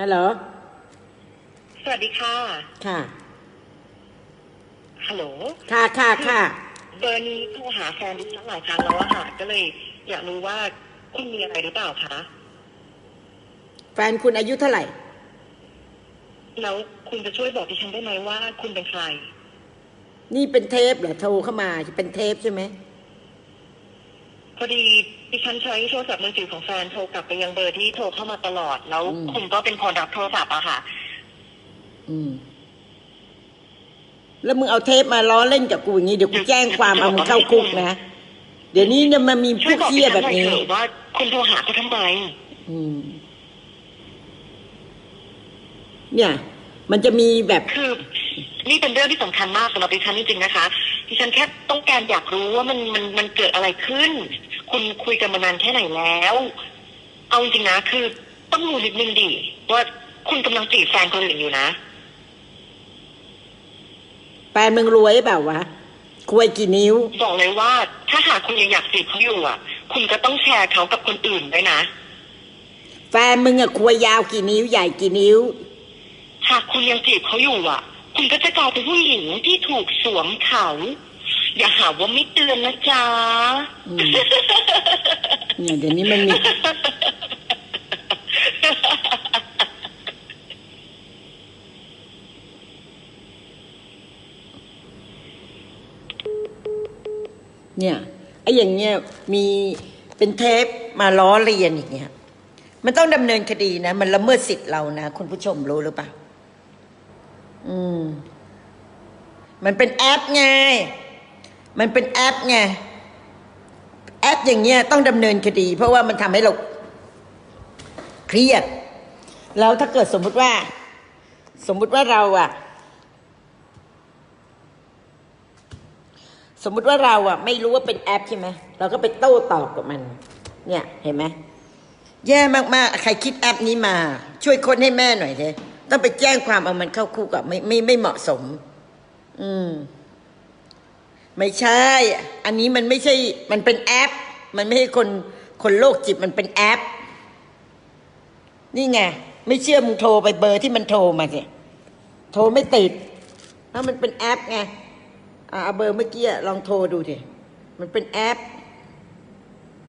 ฮัลโหล สวัสดีค่ะ ค่ะ ฮัลโหล ค่ะค่ะค่ะ เบอร์นี้โทรหาแฟนดิฉันหลายครั้งแล้วอะค่ะ ก็เลย อยากรู้ว่าคุณมีอะไรหรือเปล่าคะ แฟนคุณอายุเท่าไหร่ แล้วคุณจะช่วยบอกดิฉันได้ไหมว่าคุณเป็นใคร นี่เป็นเทปเหรอโทรเข้ามาเป็นเทปใช่ไหม พอดีดิฉันใช้โทรศัพท์มือถือของแฟนโทรกลับไปยังเบอร์ที่โทรเข้ามาตลอด แล้วคุณก็เป็นคนรับโทรศัพท์อะค่ะ อืม แล้วมึงเอาเทปมาล้อเล่นกับกูอย่างนี้เดี๋ยวกูแจ้งความเอามึงเข้าคุกนะเดี๋ยวนี้เนี่ยมันมีพช่ววยกบอกดิเหี้ยฉัแบนบหน่อยนี้ เถอะว่าคุณโทรหาเขาทำไม อืม เนี่ย มันจะมีแบบ คือนี่เป็นเรื่องที่สำคัญมากสำหรับดิฉันจริงๆนะคะดิฉันแค่ต้องการอยากรู้ว่ามันมันมันเกิดอะไรขึ้น คุณคุยกันมานานแค่ไหนแล้ว เอาจริงๆนะคือต้องรู้นิดนึงดิว่าคุณกำลังจีบแฟนคนอื่นอยู่นะแฟนมึงรวยเปล่าวะควยกี่นิ้ว บอกเลยว่า ถ้าหากคุณยังอยากจีบเขาอยู่อะ คุณก็ต้องแชร์เขากับคนอื่นด้วยนะ แฟนมึงอะควยยาวกี่นิ้วใหญ่กี่นิ้ว หากคุณยังจีบเขาอยู่อะ คุณก็จะกลายเป็นผู้หญิงที่ถูกสวมเขา อย่าหาว่าไม่เตือนนะจ๊ะอืมเนี่ยเดี๋ยวนี้มันมีเนี่ยไอ้อย่างเงี้ยมีเป็นเทปมาล้อเลียนอย่างเงี้ยมันต้องดำเนินคดีนะ มันละเมิดสิทธิ์เรานะ คุณผู้ชมรู้หรือเปล่าอืม มันเป็นแอปไง มันเป็นแอปไงแอปอย่างเงี้ยต้องดำเนินคดี เพราะว่ามันทำให้เราเครียด แล้วถ้าเกิดสมมุติว่า สมมุติว่าเราอะสมมุติว่าเราอะไม่รู้ว่าเป็นแอปใช่ไหมเราก็ไปโต้ตอบกับมัน เนี่ยเห็นไหมแย่มากๆ ใครคิดแอปนี้มา ช่วยค้นให้แม่หน่อยเถอะต้องไปแจ้งความเอามันเข้าคุกอะไม่ไม่ไม่เหมาะสม อืม ไม่ใช่ อันนี้มันไม่ใช่ มันเป็นแอป มันไม่ใช่คนคนโรคจิตมันเป็นแอป นี่ไง ไม่เชื่อมึงโทรไปเบอร์ที่มันโทรมาสิ โทรไม่ติด เพราะมันเป็นแอปไง อ่าเบอร์เมื่อกี้อะลองโทรดูดิมันเป็นแอป